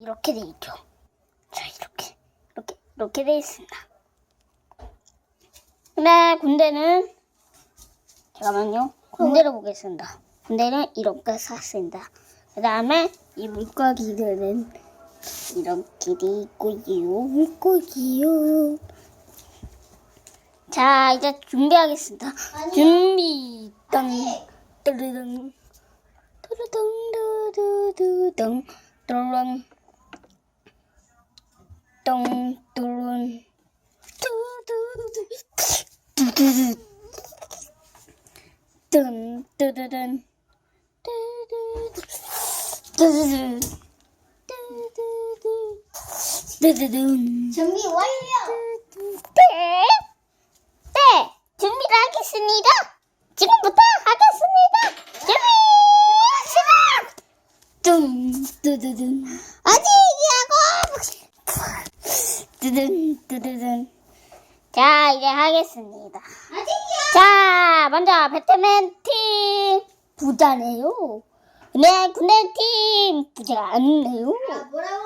이렇게 돼 있죠. 자, 이렇게, 이렇게, 이렇게 돼 있습니다. 근데 군대는, 잠깐만요. 군대를 보겠습니다. 군대는 이렇게 샀습니다. 그 다음에 이 물고기들은 이렇게 돼 있고요. 물고기요. 자, 이제 준비하겠습니다. 준비, 땅, 뚜르릉, 뚜르릉, 두두두둥, 뚜르릉, 똥, 뚜르릉, 두두두두, 두두두, 뜬, 뚜르릉, 두두두, 두두두, 두두두. 준비 완료. 네. 네. 준비를 하겠습니다. 지금부터 하겠습니다. 준비 시작. 뚱 두두둔. 아직이라고. 두둔 두두둔. 자 이제 하겠습니다. 자 먼저 배트맨 팀 부자네요. 네 군대 팀 부자가 아니네요. 아, 뭐라고?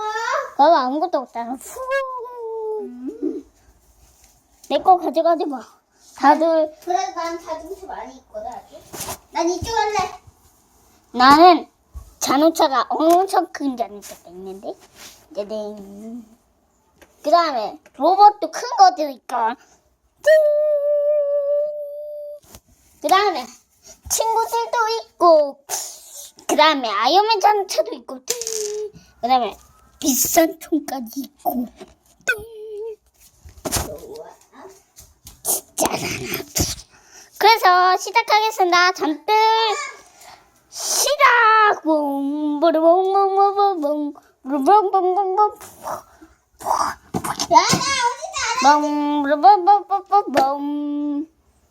그거 아무것도 없잖아. 푸. 내거 가져가지 마. 다들 그래도 난 자동차 많이 있거든 아직. 난 이쪽 할래. 나는 자동차가 엄청 큰 자동차가 있는데 짜잔. 그 다음에 로봇도 큰 것도 있고 그 다음에 친구들도 있고 그 다음에 아이언맨 자동차도 있고 그 다음에 비싼 총까지 있고 좋아. 짜잔 그래서 시작하겠습니다 잔뜩 시작 야나 붕부르붕붕붕붕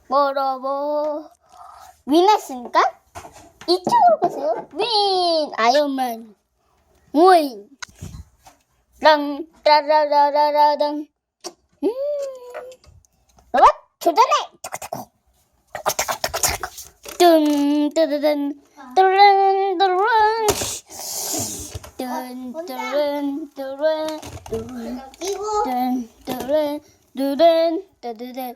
뭐라고 윈했으니까 이쪽으로 가세요 윈 아이언맨 윈 랑, 따라라라라당. 음. 로봇, 조절해! 투쿠투쿠. 투쿠투쿠투쿠투쿠. 뚠, 뜨드든, 뚜른, 뚜른. 뚠, 뚜른, 뚜른, 뚜른. 잠깐 끼고. 뚠, 뚜른, 뚜른, 뜨드든.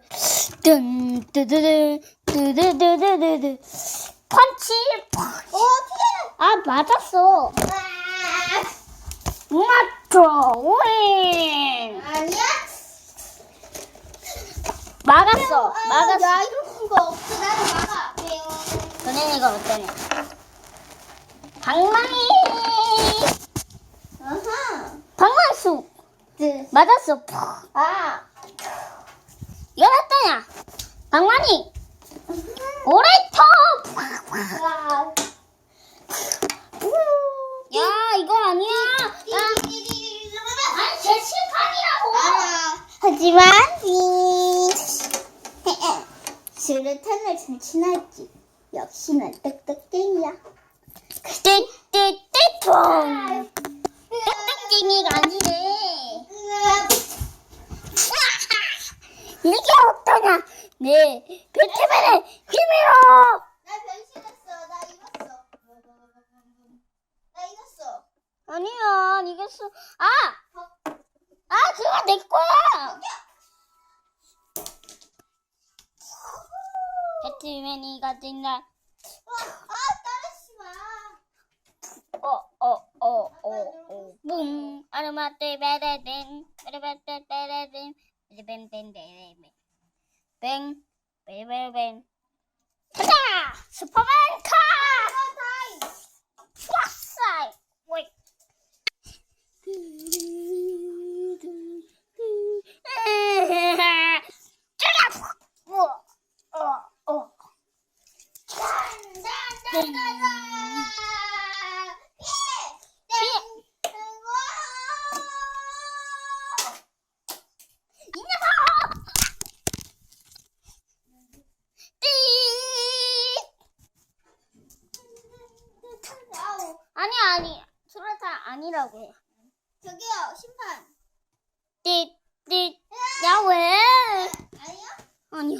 뚠, 뜨드든, 뜨드드드드드. 펀치! 어 어떻게? 아, 맞았어. 아, 맞죠? 윙! 아니야? 막았어. 아, 막았어. 야 이럴 수가 없어. 나는 막아. 뿅. 선생님이가 어떠냐? 방망이! 아하. 방망수! 네. 맞았어. 푹. 아. 이거 어떠냐? 방망이! 오레이터! 와. 야, 이거 아니야. 야, 아니, 제 칠판이라고! 아, 하지만 이 수류탄을 잘 친하지. 역시 난 똑똑쟁이야. 띠띠띠통! 땡땡쟁이가 아니네. 이게 어떠냐? 네, 배트맨의 힘으로! 나 변신했어. 나 이겼어. 나 이겼어. 아니야, 이겼어. 아! 아, 그거 내 거야! 배트맨이 가진 날, 아, 아 따라하지 마. 어, 어, 어, 어, 어. 붐, 아르마떼 베레딘, 베레베떼 베레딘, 베레벤벤 베레벤. 뱅, 베레벤. 가자! 슈퍼맨 카! 왁사이! 웨이. 쩌라! 우와, 어, 어. 아니 아니 수라타 아니라고 해. 저기요 심판 띠띠 야 왜? 아니요. 심판